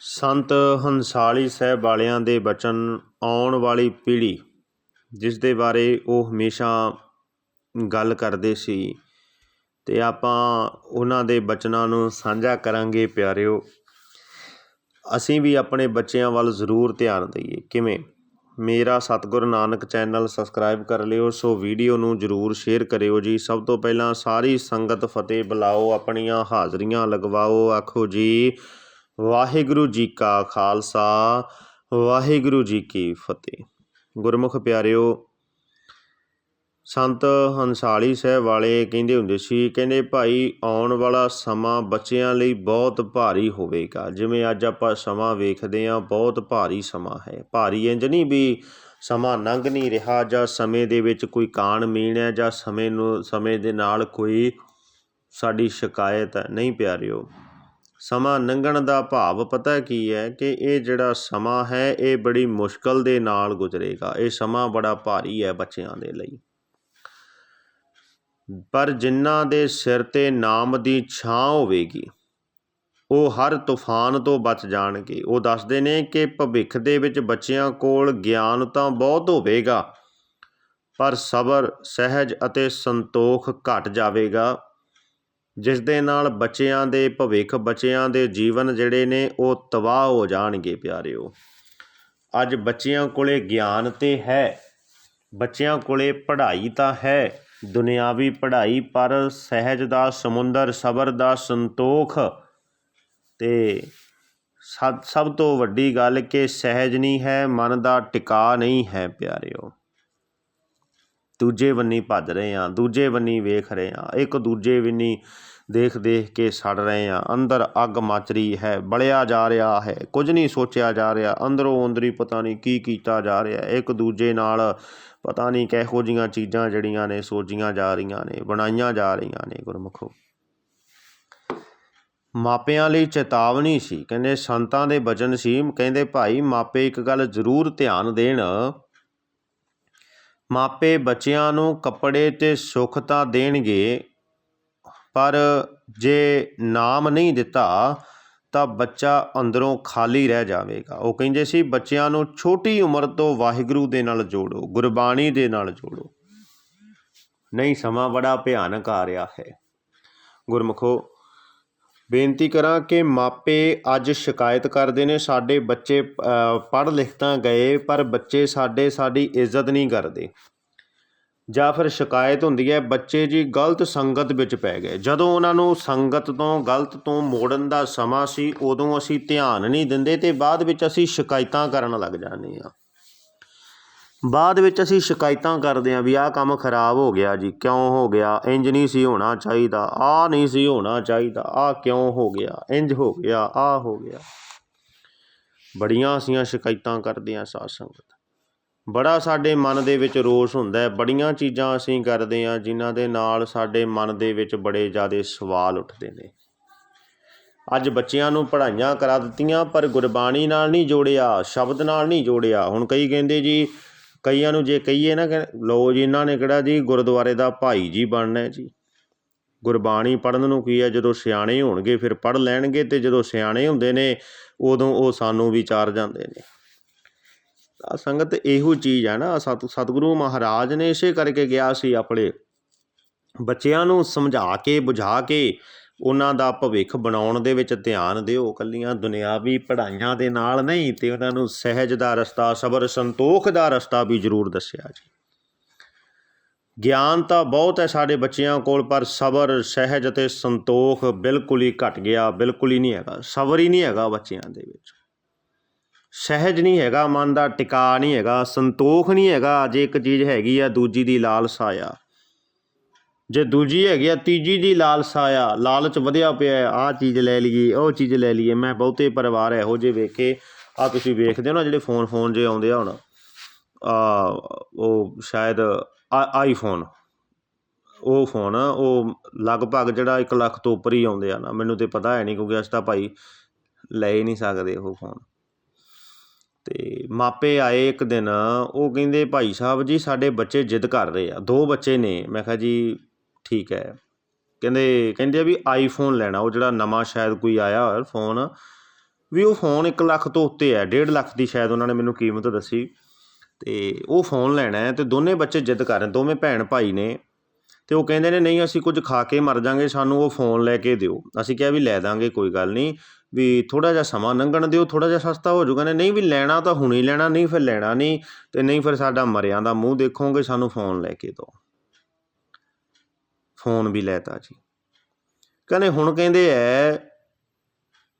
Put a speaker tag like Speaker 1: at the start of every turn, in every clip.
Speaker 1: ਸੰਤ ਹੰਸਾਲੀ ਸਾਹਿਬ ਵਾਲਿਆਂ ਦੇ ਬਚਨ ਆਉਣ ਵਾਲੀ ਪੀੜ੍ਹੀ, ਜਿਸ ਦੇ ਬਾਰੇ ਉਹ ਹਮੇਸ਼ਾ ਗੱਲ ਕਰਦੇ ਸੀ। ਅਤੇ ਆਪਾਂ ਉਹਨਾਂ ਦੇ ਬਚਨਾਂ ਨੂੰ ਸਾਂਝਾ ਕਰਾਂਗੇ ਪਿਆਰਿਓ। ਅਸੀਂ ਵੀ ਆਪਣੇ ਬੱਚਿਆਂ ਵੱਲ ਜ਼ਰੂਰ ਧਿਆਨ ਦਈਏ। ਕਿਵੇਂ? ਮੇਰਾ ਸਤਿਗੁਰ ਨਾਨਕ ਚੈਨਲ ਸਬਸਕ੍ਰਾਈਬ ਕਰ ਲਿਓ, ਸੋ ਵੀਡੀਓ ਨੂੰ ਜ਼ਰੂਰ ਸ਼ੇਅਰ ਕਰਿਓ ਜੀ। ਸਭ ਤੋਂ ਪਹਿਲਾਂ ਸਾਰੀ ਸੰਗਤ ਫਤਿਹ ਬੁਲਾਓ, ਆਪਣੀਆਂ ਹਾਜ਼ਰੀਆਂ ਲਗਵਾਓ, ਆਖੋ ਜੀ। ਵਾਹਿਗੁਰੂ ਜੀ ਕਾ ਖਾਲਸਾ, ਵਾਹਿਗੁਰੂ ਜੀ ਕੀ ਫਤਿਹ। ਗੁਰਮੁਖ ਪਿਆਰਿਓ, ਸੰਤ ਹੰਸਾਲੀ ਸਾਹਿਬ ਵਾਲੇ ਕਹਿੰਦੇ ਹੁੰਦੇ ਸੀ, ਕਹਿੰਦੇ ਭਾਈ ਆਉਣ ਵਾਲਾ ਸਮਾਂ ਬੱਚਿਆਂ ਲਈ ਬਹੁਤ ਭਾਰੀ ਹੋਵੇਗਾ। ਜਿਵੇਂ ਅੱਜ ਆਪਾਂ ਸਮਾਂ ਵੇਖਦੇ ਹਾਂ, ਬਹੁਤ ਭਾਰੀ ਸਮਾਂ ਹੈ। ਭਾਰੀ ਇੰਜ ਨਹੀਂ ਵੀ ਸਮਾਂ ਲੰਘ ਨਹੀਂ ਰਿਹਾ, ਜਾਂ ਸਮੇਂ ਦੇ ਵਿੱਚ ਕੋਈ ਕਾਣ ਮੀਣ ਹੈ, ਜਾਂ ਸਮੇਂ ਨੂੰ, ਸਮੇਂ ਦੇ ਨਾਲ ਕੋਈ ਸਾਡੀ ਸ਼ਿਕਾਇਤ ਹੈ। ਨਹੀਂ ਪਿਆਰਿਓ ਸਮਾਂ ਲੰਘਣ ਦਾ ਭਾਵ ਪਤਾ ਕੀ ਹੈ ਕਿ ਇਹ ਜਿਹੜਾ ਸਮਾਂ ਹੈ, ਇਹ ਬੜੀ ਮੁਸ਼ਕਲ ਦੇ ਨਾਲ ਗੁਜ਼ਰੇਗਾ। ਇਹ ਸਮਾਂ ਬੜਾ ਭਾਰੀ ਹੈ ਬੱਚਿਆਂ ਦੇ ਲਈ। ਪਰ ਜਿਨ੍ਹਾਂ ਦੇ ਸਿਰ ਤੇ ਨਾਮ ਦੀ ਛਾਂ ਹੋਵੇਗੀ, ਉਹ ਹਰ ਤੂਫਾਨ ਤੋਂ ਬਚ ਜਾਣਗੇ। ਉਹ ਦੱਸਦੇ ਨੇ ਕਿ ਭਵਿੱਖ ਦੇ ਵਿੱਚ ਬੱਚਿਆਂ ਕੋਲ ਗਿਆਨ ਤਾਂ ਬਹੁਤ ਹੋਵੇਗਾ, ਪਰ ਸਬਰ, ਸਹਿਜ ਅਤੇ ਸੰਤੋਖ ਘਟ ਜਾਵੇਗਾ। ਜਿਸ ਦੇ ਨਾਲ ਬੱਚਿਆਂ ਦੇ ਭਵਿੱਖ, ਬੱਚਿਆਂ ਦੇ ਜੀਵਨ ਜਿਹੜੇ ਨੇ ਉਹ ਤਬਾਹ ਹੋ ਜਾਣਗੇ ਪਿਆਰਿਓ। ਅੱਜ ਬੱਚਿਆਂ ਕੋਲੇ ਗਿਆਨ ਤੇ ਹੈ, ਬੱਚਿਆਂ ਕੋਲੇ ਪੜ੍ਹਾਈ ਤਾਂ ਹੈ, ਦੁਨਿਆਵੀ ਪੜ੍ਹਾਈ, ਪਰ ਸਹਿਜ ਦਾ ਸਮੁੰਦਰ, ਸਬਰ ਦਾ ਸੰਤੋਖ ਤੇ ਸਭ ਸਭ ਤੋਂ ਵੱਡੀ ਗੱਲ ਕਿ ਸਹਿਜ ਨਹੀਂ ਹੈ, ਮਨ ਦਾ ਟਿਕਾ ਨਹੀਂ ਹੈ ਪਿਆਰਿਓ। ਦੂਜੇ ਬੰਨੀ ਭੱਜ ਰਹੇ ਹਾਂ, ਦੂਜੇ ਬੰਨੀ ਵੇਖ ਰਹੇ ਹਾਂ, ਇੱਕ ਦੂਜੇ ਬੰਨੀ ਦੇਖ ਦੇਖ ਕੇ ਸੜ ਰਹੇ ਹਾਂ, ਅੰਦਰ ਅੱਗ ਮੱਚ ਰਹੀ ਹੈ, ਬਲਿਆ ਜਾ ਰਿਹਾ ਹੈ, ਕੁਝ ਨਹੀਂ ਸੋਚਿਆ ਜਾ ਰਿਹਾ, ਅੰਦਰੋਂ ਅੰਦਰੀ ਪਤਾ ਨਹੀਂ ਕੀ ਕੀਤਾ ਜਾ ਰਿਹਾ, ਇੱਕ ਦੂਜੇ ਨਾਲ ਪਤਾ ਨਹੀਂ ਕਿਹੋ ਜੀਆਂ ਚੀਜ਼ਾਂ ਜਿਹੜੀਆਂ ਨੇ ਸੋਚੀਆਂ ਜਾ ਰਹੀਆਂ ਨੇ, ਬਣਾਈਆਂ ਜਾ ਰਹੀਆਂ ਨੇ ਗੁਰਮੁਖੋ। ਮਾਪਿਆਂ ਲਈ ਚੇਤਾਵਨੀ ਸੀ, ਕਹਿੰਦੇ ਸੰਤਾਂ ਦੇ ਬਚਨ ਸੀ, ਕਹਿੰਦੇ ਭਾਈ ਮਾਪੇ ਇੱਕ ਗੱਲ ਜ਼ਰੂਰ ਧਿਆਨ ਦੇਣ ਮਾਪੇ ਬੱਚਿਆਂ ਨੂੰ ਕੱਪੜੇ ਅਤੇ ਸੁੱਖ ਤਾਂ ਦੇਣਗੇ, ਪਰ ਜੇ ਨਾਮ ਨਹੀਂ ਦਿੱਤਾ, ਤਾਂ ਬੱਚਾ ਅੰਦਰੋਂ ਖਾਲੀ ਰਹਿ ਜਾਵੇਗਾ। ਉਹ ਕਹਿੰਦੇ ਸੀ, ਬੱਚਿਆਂ ਨੂੰ ਛੋਟੀ ਉਮਰ ਤੋਂ ਵਾਹਿਗੁਰੂ ਦੇ ਨਾਲ ਜੋੜੋ, ਗੁਰਬਾਣੀ ਦੇ ਨਾਲ ਜੋੜੋ। ਨਹੀਂ, ਸਮਾਂ ਬੜਾ ਭਿਆਨਕ ਆ ਰਿਹਾ ਹੈ। ਗੁਰਮਖੋ ਬੇਨਤੀ ਕਰਾਂ ਕਿ ਮਾਪੇ ਅੱਜ ਸ਼ਿਕਾਇਤ ਕਰਦੇ ਨੇ, ਸਾਡੇ ਬੱਚੇ ਪੜ੍ਹ ਲਿਖ ਤਾਂ ਗਏ, ਪਰ ਬੱਚੇ ਸਾਡੇ, ਸਾਡੀ ਇੱਜ਼ਤ ਨਹੀਂ ਕਰਦੇ। ਜਾਂ ਫਿਰ ਸ਼ਿਕਾਇਤ ਹੁੰਦੀ ਹੈ, ਬੱਚੇ ਜੀ ਗਲਤ ਸੰਗਤ ਵਿੱਚ ਪੈ ਗਏ। ਜਦੋਂ ਉਹਨਾਂ ਨੂੰ ਸੰਗਤ ਤੋਂ, ਗਲਤ ਤੋਂ ਮੋੜਨ ਦਾ ਸਮਾਂ ਸੀ, ਉਦੋਂ ਅਸੀਂ ਧਿਆਨ ਨਹੀਂ ਦਿੰਦੇ ਤੇ ਬਾਅਦ ਵਿੱਚ ਅਸੀਂ ਸ਼ਿਕਾਇਤਾਂ ਕਰਨ ਲੱਗ ਜਾਂਦੇ ਹਾਂ। ਬਾਅਦ ਵਿੱਚ ਅਸੀਂ ਸ਼ਿਕਾਇਤਾਂ ਕਰਦੇ ਹਾਂ ਵੀ ਆਹ ਕੰਮ ਖਰਾਬ ਹੋ ਗਿਆ ਜੀ, ਕਿਉਂ ਹੋ ਗਿਆ, ਇੰਝ ਨਹੀਂ ਸੀ ਹੋਣਾ ਚਾਹੀਦਾ, ਆਹ ਨਹੀਂ ਸੀ ਹੋਣਾ ਚਾਹੀਦਾ, ਆਹ ਕਿਉਂ ਹੋ ਗਿਆ, ਇੰਝ ਹੋ ਗਿਆ, ਆਹ ਹੋ ਗਿਆ। ਬੜੀਆਂ ਅਸੀਂ ਸ਼ਿਕਾਇਤਾਂ ਕਰਦੇ ਹਾਂ ਸਾਧ ਸੰਗਤ। ਬੜਾ ਸਾਡੇ ਮਨ ਦੇ ਵਿੱਚ ਰੋਸ ਹੁੰਦਾ ਹੈ, ਬੜੀਆਂ ਚੀਜ਼ਾਂ ਅਸੀਂ ਕਰਦੇ ਹਾਂ ਜਿਨ੍ਹਾਂ ਦੇ ਨਾਲ ਸਾਡੇ ਮਨ ਦੇ ਵਿੱਚ ਬੜੇ ਜ਼ਿਆਦੇ ਸਵਾਲ ਉੱਠਦੇ ਨੇ। ਅੱਜ ਬੱਚਿਆਂ ਨੂੰ ਪੜ੍ਹਾਈਆਂ ਕਰਾ ਦਿੱਤੀਆਂ, ਪਰ ਗੁਰਬਾਣੀ ਨਾਲ ਨਹੀਂ ਜੋੜਿਆ, ਸ਼ਬਦ ਨਾਲ ਨਹੀਂ ਜੋੜਿਆ। ਹੁਣ ਕਈ ਕਹਿੰਦੇ ਜੀ ਕਈਆਂ ਨੂੰ ਜੇ ਕਹੀਏ ਨਾ ਕਿ ਲਓ ਜੀ, ਇਹਨਾਂ ਨੇ ਕਿਹੜਾ ਜੀ ਗੁਰਦੁਆਰੇ ਦਾ ਭਾਈ ਜੀ ਬਣਨਾ ਜੀ। ਗੁਰਬਾਣੀ ਪੜਨ ਨੂੰ ਕੀ ਹੈ? ਜਦੋਂ ਸਿਆਣੇ ਹੋਣਗੇ ਫਿਰ ਪੜ ਲੈਣਗੇ ਤੇ ਜਦੋਂ ਸਿਆਣੇ ਹੁੰਦੇ ਨੇ, ਉਦੋਂ ਉਹ ਸਾਨੂੰ ਵਿਚਾਰ ਜਾਂਦੇ ਨੇ। ਆ ਸੰਗਤ ਇਹੋ ਚੀਜ਼ ਹੈ ਨਾ ਸਤ, ਸਤਿਗੁਰੂ ਮਹਾਰਾਜ ਨੇ ਇਸੇ ਕਰਕੇ ਗਿਆ ਸੀ ਆਪਣੇ ਬੱਚਿਆਂ ਨੂੰ ਸਮਝਾ ਕੇ, ਬੁਝਾ ਕੇ ਉਹਨਾਂ ਦਾ ਭਵਿੱਖ ਬਣਾਉਣ ਦੇ ਵਿੱਚ ਧਿਆਨ ਦਿਓ। ਕੱਲੀਆਂ ਦੁਨਿਆਵੀ ਪੜ੍ਹਾਈਆਂ ਦੇ ਨਾਲ ਨਹੀਂ ਤੇ ਉਹਨਾਂ ਨੂੰ ਸਹਿਜ ਦਾ ਰਸਤਾ, ਸਬਰ, ਸੰਤੋਖ ਦਾ ਰਸਤਾ ਵੀ ਜ਼ਰੂਰ ਦੱਸਿਆ ਜੀ। ਗਿਆਨ ਤਾਂ ਬਹੁਤ ਹੈ ਸਾਡੇ ਬੱਚਿਆਂ ਕੋਲ, ਪਰ ਸਬਰ, ਸਹਿਜ ਅਤੇ ਸੰਤੋਖ ਬਿਲਕੁਲ ਹੀ ਘਟ ਗਿਆ, ਬਿਲਕੁਲ ਹੀ ਨਹੀਂ ਹੈਗਾ। ਸਬਰ ਹੀ ਨਹੀਂ ਹੈਗਾ ਬੱਚਿਆਂ ਦੇ ਵਿੱਚ। ਸਹਿਜ ਨਹੀਂ ਹੈਗਾ, ਮਨ ਦਾ ਟਿਕਾ ਨਹੀਂ ਹੈਗਾ, ਸੰਤੋਖ ਨਹੀਂ ਹੈਗਾ। ਜੇ ਇੱਕ ਚੀਜ਼ ਹੈਗੀ ਆ, ਦੂਜੀ ਦੀ ਲਾਲਸਾ ਆ। ਜੇ ਦੂਜੀ ਹੈਗੀ ਆ, ਤੀਜੀ ਦੀ ਲਾਲਸਾ ਆ ਲਾਲਚ ਵਧਿਆ ਪਿਆ ਆ ਚੀਜ਼ ਲੈ ਲਈਏ, ਉਹ ਚੀਜ਼ ਲੈ ਲਈਏ, ਮੈਂ ਬਹੁਤੇ ਪਰਿਵਾਰ ਇਹੋ ਜਿਹੇ ਵੇਖੇ ਆ ਤੁਸੀਂ ਵੇਖਦੇ ਹੋ ਨਾ ਜਿਹੜੇ ਫੋਨ ਫੋਨ ਜੇ ਆਉਂਦੇ ਆ ਹੁਣ, ਆ, ਉਹ ਸ਼ਾਇਦ ਆਈਫੋਨ ਉਹ ਫੋਨ, ਉਹ ਲਗਭਗ ਜਿਹੜਾ 1 ਲੱਖ ਤੋਂ ਉੱਪਰ ਹੀ ਆਉਂਦੇ ਆ ਨਾ, ਮੈਨੂੰ ਤੇ ਪਤਾ ਹੈ ਨਹੀਂ ਕਿਉਂਕਿ ਅਸੀਂ ਤਾਂ ਭਾਈ ਲੈ ਹੀ ਨਹੀਂ ਸਕਦੇ ਉਹ ਫੋਨ। ਤੇ ਮਾਪੇ ਆਏ ਇੱਕ ਦਿਨ, ਉਹ ਕਹਿੰਦੇ ਭਾਈ ਸਾਹਿਬ ਜੀ, ਸਾਡੇ ਬੱਚੇ ਜਿੱਦ ਕਰ ਰਹੇ ਆ, ਦੋ ਬੱਚੇ ਨੇ, ਮੈਂ ਕਿਹਾ ਜੀ ਠੀਕ ਹੈ। ਕਹਿੰਦੇ ਕਹਿੰਦੇ ਆ ਵੀ ਆਈਫੋਨ ਲੈਣਾ, ਉਹ ਜਿਹੜਾ ਨਵਾਂ ਸ਼ਾਇਦ ਕੋਈ ਆਇਆ ਹੋਇਆ ਫੋਨ ਵੀ ਉਹ ਫੋਨ 1 ਲੱਖ ਤੋਂ ਉੱਤੇ ਹੈ 1.5 ਲੱਖ ਦੀ ਸ਼ਾਇਦ ਉਹਨਾਂ ਨੇ ਮੈਨੂੰ ਕੀਮਤ ਦੱਸੀ। ਤੇ ਉਹ ਫੋਨ ਲੈਣਾ ਹੈ ਤੇ ਦੋਨੇ ਬੱਚੇ ਜਿੱਦ ਕਰ ਰਹੇ ਦੋਵੇਂ ਭੈਣ ਭਾਈ ਨੇ। ਤੇ ਉਹ ਕਹਿੰਦੇ ਨੇ, ਨਹੀਂ, ਅਸੀਂ ਕੁਝ ਖਾ ਕੇ ਮਰ ਜਾਾਂਗੇ, ਸਾਨੂੰ ਉਹ ਫੋਨ ਲੈ ਕੇ ਦਿਓ। ਅਸੀਂ ਕਿਹਾ ਵੀ ਲੈ ਦਾਂਗੇ, ਕੋਈ ਗੱਲ ਨਹੀਂ। ਵੀ ਥੋੜਾ ਜਿਹਾ ਸਮਾਂ ਲੰਘਣ ਦਿਓ ਥੋੜਾ ਜਿਹਾ ਸਸਤਾ ਹੋ ਜਾਊਗਾ। ਨੇ ਨਹੀਂ ਵੀ ਲੈਣਾ ਤਾਂ ਹੁਣੇ ਲੈਣਾ, ਨਹੀਂ ਫਿਰ ਲੈਣਾ ਨਹੀਂ ਤੇ ਨਹੀਂ ਫਿਰ ਸਾਡਾ ਮਰਿਆਂ ਦਾ ਮੂੰਹ ਦੇਖੋਗੇ, ਸਾਨੂੰ ਫੋਨ ਲੈ ਕੇ ਦਿਓ। ਫੋਨ ਵੀ ਲੈਤਾ ਜੀ। ਕਹਿੰਦੇ ਹੁਣ ਕਹਿੰਦੇ ਐ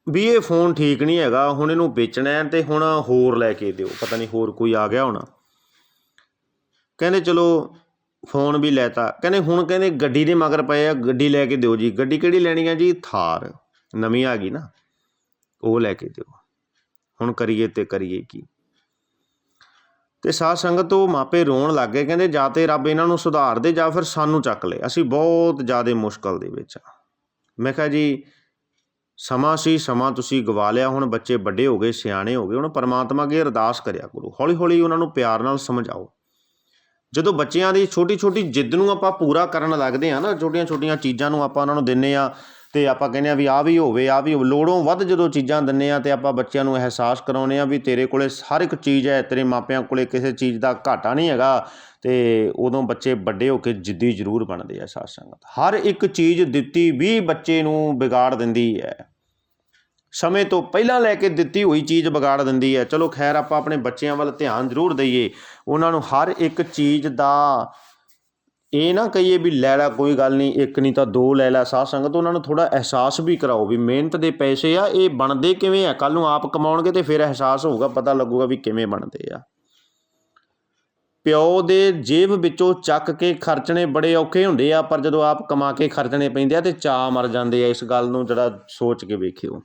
Speaker 1: ਵੀ ਇਹ ਫੋਨ ਠੀਕ ਨਹੀਂ ਹੈਗਾ, ਹੁਣ ਇਹਨੂੰ ਵੇਚਣਾ ਹੈ ਤੇ ਹੁਣ ਹੋਰ ਲੈ ਕੇ ਦਿਓ, ਪਤਾ ਨਹੀਂ ਹੋਰ ਕੋਈ ਆ ਗਿਆ ਹੋਣਾ। ਕਹਿੰਦੇ ਚਲੋ ਫੋਨ ਵੀ ਲੈਤਾ ਕਹਿੰਦੇ ਹੁਣ ਕਹਿੰਦੇ ਗੱਡੀ ਦੇ ਮਗਰ ਪਏ ਆ, ਗੱਡੀ ਲੈ ਕੇ ਦਿਓ ਜੀ। ਗੱਡੀ ਕਿਹੜੀ ਲੈਣੀ ਆ ਜੀ? ਥਾਰ, ਨਵੀਂ ਆ ਗਈ ਨਾ। ਉਹ ਲੈ ਕੇ ਦਿਓ। ਹੁਣ ਕਰੀਏ ਤੇ ਕਰੀਏ ਕੀ? ਤੇ ਸਾਧ ਸੰਗਤ ਉਹ ਮਾਪੇ ਰੋਣ ਲੱਗ ਗਏ, ਕਹਿੰਦੇ ਜਾਂ ਤੇ ਰੱਬ ਇਹਨਾਂ ਨੂੰ ਸੁਧਾਰ ਦੇ ਜਾਂ ਫਿਰ ਸਾਨੂੰ ਚੱਕ ਲੈ। ਅਸੀਂ ਬਹੁਤ ਜ਼ਿਆਦਾ ਮੁਸ਼ਕਲ ਦੇ ਵਿੱਚ ਆ। ਮੈਂ ਕਿਹਾ ਜੀ, ਸਮਾਂ ਸੀ, ਸਮਾਂ ਤੁਸੀਂ ਗਵਾ ਲਿਆ, ਹੁਣ ਬੱਚੇ ਵੱਡੇ ਹੋ ਗਏ, ਸਿਆਣੇ ਹੋ ਗਏ ਹੁਣ ਪਰਮਾਤਮਾ ਅੱਗੇ ਅਰਦਾਸ ਕਰਿਆ ਕਰੋ। ਹੌਲੀ ਹੌਲੀ ਉਹਨਾਂ ਨੂੰ ਪਿਆਰ ਨਾਲ ਸਮਝਾਓ। ਜਦੋਂ ਬੱਚਿਆਂ ਦੀ ਛੋਟੀ ਛੋਟੀ ਜਿੱਦ ਨੂੰ ਆਪਾਂ ਪੂਰਾ ਕਰਨ ਲੱਗਦੇ ਆ ਨਾ ਛੋਟੀਆਂ ਛੋਟੀਆਂ ਚੀਜ਼ਾਂ ਨੂੰ ਆਪਾਂ ਉਹਨਾਂ ਨੂੰ ਦਿੰਨੇ ਆ ਤੇ ਆਪਾਂ ਕਹਿੰਦੇ ਆ ਵੀ ਆ ਵੀ ਹੋਵੇ ਆ ਵੀ ਹੋਵੇ। ਲੋੜੋਂ ਵੱਧ ਜਦੋਂ ਚੀਜ਼ਾਂ ਦਿੰਨੇ ਆ ਤੇ ਆਪਾਂ ਬੱਚਿਆਂ ਨੂੰ ਅਹਿਸਾਸ ਕਰਾਉਨੇ ਆ ਵੀ ਤੇਰੇ ਕੋਲੇ ਹਰ ਇੱਕ ਚੀਜ਼ ਹੈ, ਤੇਰੇ ਮਾਪਿਆਂ ਕੋਲੇ ਕਿਸੇ ਚੀਜ਼ ਦਾ ਘਾਟਾ ਨਹੀਂ ਹੈਗਾ ਤੇ ਉਦੋਂ ਬੱਚੇ ਵੱਡੇ ਹੋ ਕੇ ਜਿੱਦੀ ਜ਼ਰੂਰ ਬਣਦੇ ਆ ਸਾਧ ਸੰਗਤ। ਹਰ ਇੱਕ ਚੀਜ਼ ਦਿੱਤੀ ਵੀ ਬੱਚੇ ਨੂੰ ਵਿਗਾੜ ਦਿੰਦੀ ਹੈ। ਸਮੇਂ ਤੋਂ ਪਹਿਲਾਂ ਲੈ ਕੇ ਦਿੱਤੀ ਹੋਈ ਚੀਜ਼ ਵਿਗਾੜ ਦਿੰਦੀ ਹੈ। ਚਲੋ ਖੈਰ ਆਪਾਂ ਆਪਣੇ ਬੱਚਿਆਂ ਵੱਲ ਧਿਆਨ ਜ਼ਰੂਰ ਦਈਏ। ਉਹਨਾਂ ਨੂੰ ਹਰ ਇੱਕ ਚੀਜ਼ ਦਾ ਇਹ ਨਾ ਕਹੀਏ ਵੀ ਲੈ ਲੈ, ਕੋਈ ਗੱਲ ਨਹੀਂ, ਇੱਕ ਨਹੀਂ ਤਾਂ ਦੋ ਲੈ ਲੈ, ਸਾਧ ਸੰਗਤ, ਉਹਨਾਂ ਨੂੰ ਥੋੜਾ ਅਹਿਸਾਸ ਵੀ ਕਰਾਓ ਵੀ ਮਿਹਨਤ ਦੇ ਪੈਸੇ ਆ, ਇਹ ਬਣਦੇ ਕਿਵੇਂ ਆ? ਕੱਲ ਨੂੰ ਆਪ ਕਮਾਉਣਗੇ ਤੇ ਫਿਰ ਅਹਿਸਾਸ ਹੋਊਗਾ, ਪਤਾ ਲੱਗੂਗਾ ਵੀ ਕਿਵੇਂ ਬਣਦੇ ਆ। ਪਿਓ ਦੇ ਜੇਬ ਵਿੱਚੋਂ ਚੱਕ ਕੇ ਖਰਚਣੇ ਬੜੇ ਔਖੇ ਹੁੰਦੇ ਆ, ਪਰ ਜਦੋਂ ਆਪ ਕਮਾ ਕੇ ਖਰਚਣੇ ਪੈਂਦੇ ਆ ਤੇ ਚਾਅ ਮਰ ਜਾਂਦੇ ਆ, ਇਸ ਗੱਲ ਨੂੰ ਜਿਹੜਾ ਸੋਚ ਕੇ ਵੇਖਿਓ।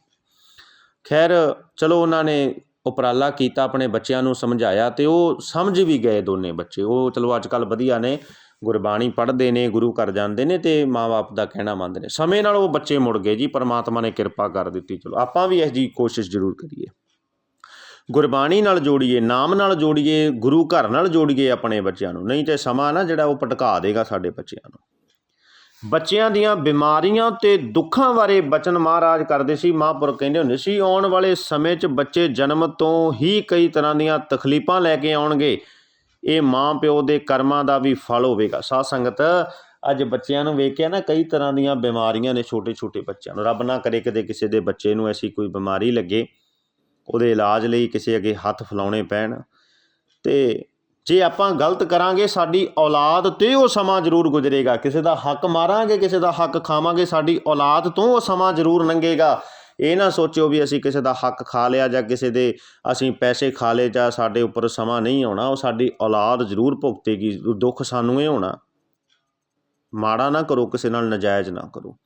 Speaker 1: ਖੈਰ, ਚਲੋ ਉਹਨਾਂ ਨੇ ਉਪਰਾਲਾ ਕੀਤਾ, ਆਪਣੇ ਬੱਚਿਆਂ ਨੂੰ ਸਮਝਾਇਆ ਤੇ ਉਹ ਸਮਝ ਵੀ ਗਏ ਦੋਨੇ ਬੱਚੇ, ਉਹ ਚਲੋ ਅੱਜ ਕੱਲ ਵਧੀਆ ਨੇ ਗੁਰਬਾਣੀ ਪੜ੍ਹਦੇ ਨੇ, ਗੁਰੂ ਘਰ ਜਾਂਦੇ ਨੇ ਤੇ ਮਾਪੇ ਦਾ ਕਹਿਣਾ ਮੰਨਦੇ ਨੇ। ਸਮੇਂ ਨਾਲ ਉਹ ਬੱਚੇ ਮੁੜ ਗਏ ਜੀ, ਪਰਮਾਤਮਾ ਨੇ ਕਿਰਪਾ ਕਰ ਦਿੱਤੀ। ਚਲੋ, ਆਪਾਂ ਵੀ ਇਸ ਜੀ ਕੋਸ਼ਿਸ਼ ਜ਼ਰੂਰ ਕਰੀਏ। ਗੁਰਬਾਣੀ ਨਾਲ ਜੋੜੀਏ, ਨਾਮ ਨਾਲ ਜੋੜੀਏ, ਗੁਰੂ ਘਰ ਨਾਲ ਜੋੜੀਏ ਆਪਣੇ ਬੱਚਿਆਂ ਨੂੰ। ਨਹੀਂ ਤੇ ਸਮਾਂ ਨਾ ਜਿਹੜਾ ਉਹ ਭਟਕਾ ਦੇਗਾ ਸਾਡੇ ਬੱਚਿਆਂ ਨੂੰ। ਬੱਚਿਆਂ ਦੀਆਂ ਬਿਮਾਰੀਆਂ ਤੇ ਦੁੱਖਾਂ ਬਾਰੇ ਬਚਨ ਮਹਾਰਾਜ ਕਰਦੇ ਸੀ, ਮਹਾਂਪੁਰਖ ਕਹਿੰਦੇ ਹੁੰਦੇ ਸੀ, ਆਉਣ ਵਾਲੇ ਸਮੇਂ 'ਚ ਬੱਚੇ ਜਨਮ ਤੋਂ ਹੀ ਕਈ ਤਰ੍ਹਾਂ ਦੀਆਂ ਤਕਲੀਫਾਂ ਲੈ ਕੇ ਆਉਣਗੇ। ਇਹ ਮਾਂ ਪਿਓ ਦੇ ਕਰਮਾਂ ਦਾ ਵੀ ਫਲ ਹੋਵੇਗਾ। ਸਾਧ ਸੰਗਤ, ਅੱਜ ਬੱਚਿਆਂ ਨੂੰ ਵੇਖਿਆ ਨਾ, ਕਈ ਤਰ੍ਹਾਂ ਦੀਆਂ ਬਿਮਾਰੀਆਂ ਨੇ ਛੋਟੇ ਛੋਟੇ ਬੱਚਿਆਂ ਨੂੰ। ਰੱਬ ਨਾ ਕਰੇ ਕਦੇ ਕਿਸੇ ਦੇ ਬੱਚੇ ਨੂੰ ਐਸੀ ਕੋਈ ਬਿਮਾਰੀ ਲੱਗੇ, ਉਹਦੇ ਇਲਾਜ ਲਈ ਕਿਸੇ ਅੱਗੇ ਹੱਥ ਫਲਾਉਣੇ ਪੈਣ। ਤੇ ਜੇ ਆਪਾਂ ਗਲਤ ਕਰਾਂਗੇ, ਸਾਡੀ ਔਲਾਦ ਤੇ ਉਹ ਸਮਾਂ ਜ਼ਰੂਰ ਗੁਜ਼ਰੇਗਾ। ਕਿਸੇ ਦਾ ਹੱਕ ਮਾਰਾਂਗੇ, ਕਿਸੇ ਦਾ ਹੱਕ ਖਾਵਾਂਗੇ, ਸਾਡੀ ਔਲਾਦ ਤੋਂ ਉਹ ਸਮਾਂ ਜ਼ਰੂਰ ਲੰਘੇਗਾ ਇਹ ਨਾ ਸੋਚਿਓ ਵੀ ਅਸੀਂ ਕਿਸੇ ਦਾ ਹੱਕ ਖਾ ਲਿਆ ਜਾਂ ਕਿਸੇ ਦੇ ਅਸੀਂ ਪੈਸੇ ਖਾ ਲਏ ਜਾਂ ਸਾਡੇ ਉੱਪਰ ਸਮਾਂ ਨਹੀਂ ਆਉਣਾ, ਉਹ ਸਾਡੀ ਔਲਾਦ ਜ਼ਰੂਰ ਭੁਗਤੇਗੀ, ਦੁੱਖ ਸਾਨੂੰ ਇਹ ਹੋਣਾ। ਮਾੜਾ ਨਾ ਕਰੋ, ਕਿਸੇ ਨਾਲ ਨਜਾਇਜ਼ ਨਾ ਕਰੋ।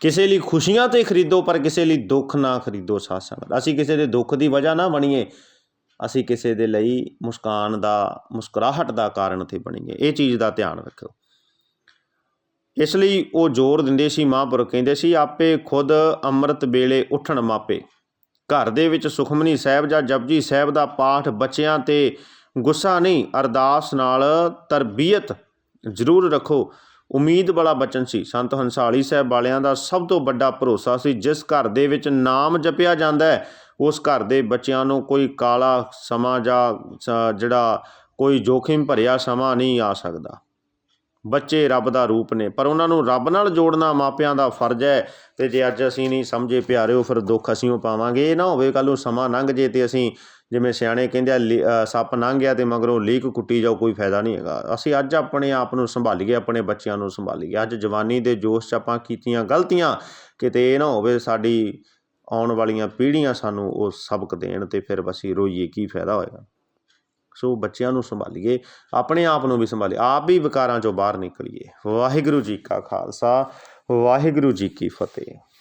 Speaker 1: ਕਿਸੇ ਲਈ ਖੁਸ਼ੀਆਂ ਤੇ ਖਰੀਦੋ, ਪਰ ਕਿਸੇ ਲਈ ਦੁੱਖ ਨਾ ਖਰੀਦੋ ਸਾਧ ਸੰਗਤ ਅਸੀਂ ਕਿਸੇ ਦੇ ਦੁੱਖ ਦੀ ਵਜ੍ਹਾ ਨਾ ਬਣੀਏ, ਅਸੀਂ ਕਿਸੇ ਦੇ ਲਈ ਮੁਸਕਾਨ ਦਾ, ਮੁਸਕਰਾਹਟ ਦਾ ਕਾਰਨ ਤੇ ਬਣੀਏ। ਇਹ ਚੀਜ਼ ਦਾ ਧਿਆਨ ਰੱਖਿਓ। ਇਸ ਲਈ ਉਹ ਜ਼ੋਰ ਦਿੰਦੇ ਸੀ, ਮਹਾਂਪੁਰਖ ਕਹਿੰਦੇ ਸੀ, ਆਪੇ ਖੁਦ ਅੰਮ੍ਰਿਤ ਵੇਲੇ ਉੱਠਣ ਮਾਪੇ। ਘਰ ਦੇ ਵਿੱਚ ਸੁਖਮਨੀ ਸਾਹਿਬ ਜਾਂ ਜਪਜੀ ਸਾਹਿਬ ਦਾ ਪਾਠ ਬੱਚਿਆਂ ਤੇ ਗੁੱਸਾ ਨਹੀਂ, ਅਰਦਾਸ ਨਾਲ ਤਰਬੀਅਤ ਜ਼ਰੂਰ ਰੱਖੋ। ਉਮੀਦ ਵਾਲਾ ਬਚਨ ਸੀ। ਸੰਤ ਹੰਸਾਲੀ ਸਾਹਿਬ ਵਾਲਿਆਂ ਦਾ ਸਭ ਤੋਂ ਵੱਡਾ ਭਰੋਸਾ ਸੀ, ਜਿਸ ਘਰ ਦੇ ਵਿੱਚ ਨਾਮ ਜਪਿਆ ਜਾਂਦਾ ਹੈ, ਉਸ ਘਰ ਦੇ ਬੱਚਿਆਂ ਨੂੰ ਕੋਈ ਕਾਲਾ ਸਮਾਂ ਜਾਂ ਜਿਹੜਾ ਕੋਈ ਜੋਖਿਮ ਭਰਿਆ ਸਮਾਂ ਨਹੀਂ ਆ ਸਕਦਾ। ਬੱਚੇ ਰੱਬ ਦਾ ਰੂਪ ਨੇ, ਪਰ ਉਹਨਾਂ ਨੂੰ ਰੱਬ ਨਾਲ ਜੋੜਨਾ ਮਾਪਿਆਂ ਦਾ ਫਰਜ਼ ਹੈ। ਤੇ ਜੇ ਅੱਜ ਅਸੀਂ ਨਹੀਂ ਸਮਝੇ ਪਿਆਰਿਓ, ਫਿਰ ਦੁੱਖ ਅਸੀਂ ਉਹ ਪਾਵਾਂਗੇ। ਇਹ ਨਾ ਹੋਵੇ ਕੱਲ ਨੂੰ ਸਮਾਂ ਲੰਘ ਜੇ ਤੇ ਅਸੀਂ ਜਿਵੇਂ ਸਿਆਣੇ ਕਹਿੰਦੇ ਆ, ਲੀ- ਸੱਪ ਲੰਘ ਗਿਆ ਤੇ ਮਗਰੋਂ ਲੀਕ ਕੁੱਟੀ ਜਾਓ, ਕੋਈ ਫਾਇਦਾ ਨਹੀਂ ਹੈਗਾ। ਅਸੀਂ ਅੱਜ ਆਪਣੇ ਆਪ ਨੂੰ ਸੰਭਾਲੀਏ, ਆਪਣੇ ਬੱਚਿਆਂ ਨੂੰ ਸੰਭਾਲੀਏ। ਅੱਜ ਜਵਾਨੀ ਦੇ ਜੋਸ਼ 'ਚ ਆਪਾਂ ਕੀਤੀਆਂ ਗਲਤੀਆਂ, ਕਿਤੇ ਇਹ ਨਾ ਹੋਵੇ ਸਾਡੀ ਆਉਣ ਵਾਲੀਆਂ ਪੀੜ੍ਹੀਆਂ ਸਾਨੂੰ ਉਹ ਸਬਕ ਦੇਣ ਤੇ ਫਿਰ ਅਸੀਂ ਰੋਈਏ, ਕੀ ਫਾਇਦਾ ਹੋਏਗਾ? ਸੋ ਬੱਚਿਆਂ ਨੂੰ ਸੰਭਾਲੀਏ, ਆਪਣੇ ਆਪ ਨੂੰ ਵੀ ਸੰਭਾਲੀਏ, ਆਪ ਵੀ ਵਿਕਾਰਾਂ ਚੋਂ ਬਾਹਰ ਨਿਕਲੀਏ। ਵਾਹਿਗੁਰੂ ਜੀ ਕਾ ਖਾਲਸਾ, ਵਾਹਿਗੁਰੂ ਜੀ ਕੀ ਫਤਿਹ।